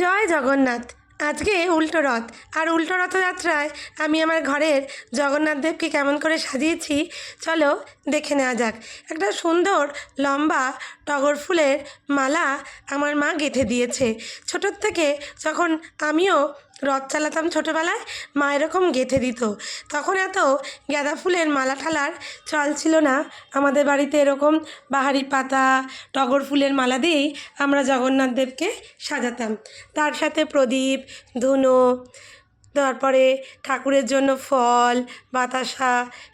জয় জগন্নাথ। আজকে উল্টো রথ। আর উল্টো রথযাত্রায় আমি আমার ঘরের জগন্নাথ দেবকে কেমন করে সাজিয়েছি, চলো দেখে নেওয়া যাক। একটা সুন্দর লম্বা টগর ফুলের মালা আমার মা গেঁথে দিয়েছে। ছোটোর থেকে যখন আমিও রথ চালাতাম ছোটোবেলায়, মা এরকম গেঁথে দিত। তখন এত গাঁদা ফুলের মালা ঠালার চল ছিল না। আমাদের বাড়িতে এরকম বাহারি পাতা, টগর ফুলের মালা দিয়েই আমরা জগন্নাথ দেবকে সাজাতাম। তার সাথে প্রদীপ, ধুনো, তারপরে ঠাকুরের জন্য ফল, বাতাসা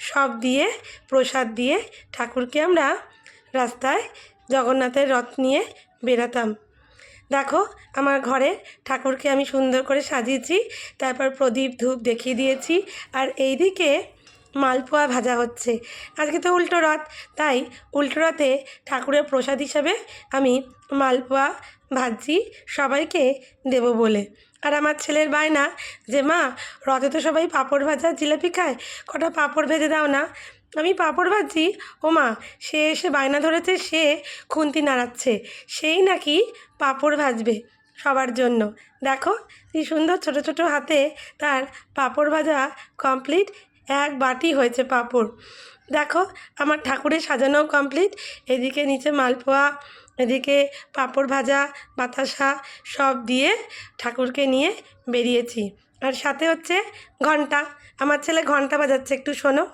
সব দিয়ে, প্রসাদ দিয়ে ঠাকুরকে আমরা রাস্তায় জগন্নাথের রথ নিয়ে বেরাতাম দেখো, আমার ঘরে ঠাকুরকে আমি সুন্দর করে সাজিয়েছি, তারপর প্রদীপ ধূপ দেখিয়ে দিয়েছি, আর এই দিকে মালপোয়া ভাজা হচ্ছে। আজকে তো উল্টো রথ, তাই উল্টো রথে ঠাকুরের প্রসাদ হিসাবে আমি মালপোয়া ভাজছি, সবাইকে দেব বলে। আর আমার ছেলের বায়না যে, মা, রথে তো সবাই পাঁপড় ভাজা, জিলাপি খায়। কটা পাঁপড় ভেজে দাও না। আমি পাঁপড় ভাজছি। ও মা, সে এসে বায়না ধরেছে, সে খুন্তি নাড়াচ্ছে। সেই নাকি পাঁপড় ভাজবে সবার জন্য। দেখো কি সুন্দর ছোট ছোট হাতে তার পাঁপড় ভাজা কমপ্লিট এক বাটি হয়েছে পাঁপড়। দেখো, আমার ঠাকুরের সাজানোও কমপ্লিট এদিকে নিচে মালপোয়া, এদিকে পাঁপড় ভাজা, বাতাসা সব দিয়ে ঠাকুরকে নিয়ে বেরিয়েছি। আর সাথে হচ্ছে ঘণ্টা। আমার ছেলে ঘণ্টা বাজাচ্ছে, একটু শোনো।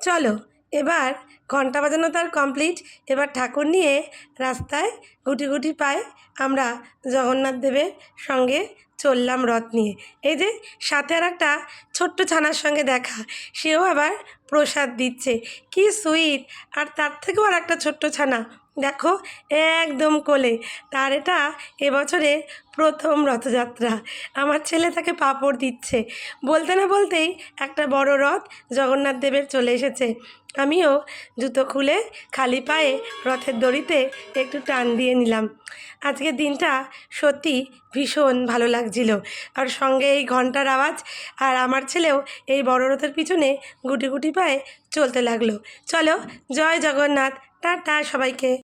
চলো, এবার ঘণ্টা বাজানো তার কমপ্লিট এবার ঠাকুর নিয়ে রাস্তায় গুটি গুটি পায়ে। আমরা জগন্নাথ দেবের সঙ্গে চললাম রথ নিয়ে। এই যে সাথে আর একটা ছোট্ট ছানার সঙ্গে দেখা। সেও আবার প্রসাদ দিচ্ছে। কি সুইট! আর তার থেকেও আর একটা ছোট্ট ছানা। দেখো, একদম কোলে। তার এটা এবছরে প্রথম রথযাত্রা। আমার ছেলে তাকে পাঁপড় দিচ্ছে। বলতে না বলতেই একটা বড় রথ জগন্নাথ দেবের চলে এসেছে। আমিও জুতো খুলে খালি পায়ে রথের দড়িতে একটু টান দিয়ে নিলাম। আজকের দিনটা সত্যি ভীষণ ভালো লাগছিল। আর সঙ্গে এই ঘণ্টার আওয়াজ আর আমার ছেলেও এই বড় রথের পিছনে গুটি গুটি পায়ে চলতে লাগল। চলো, জয় জগন্নাথ। টাটা সবাইকে।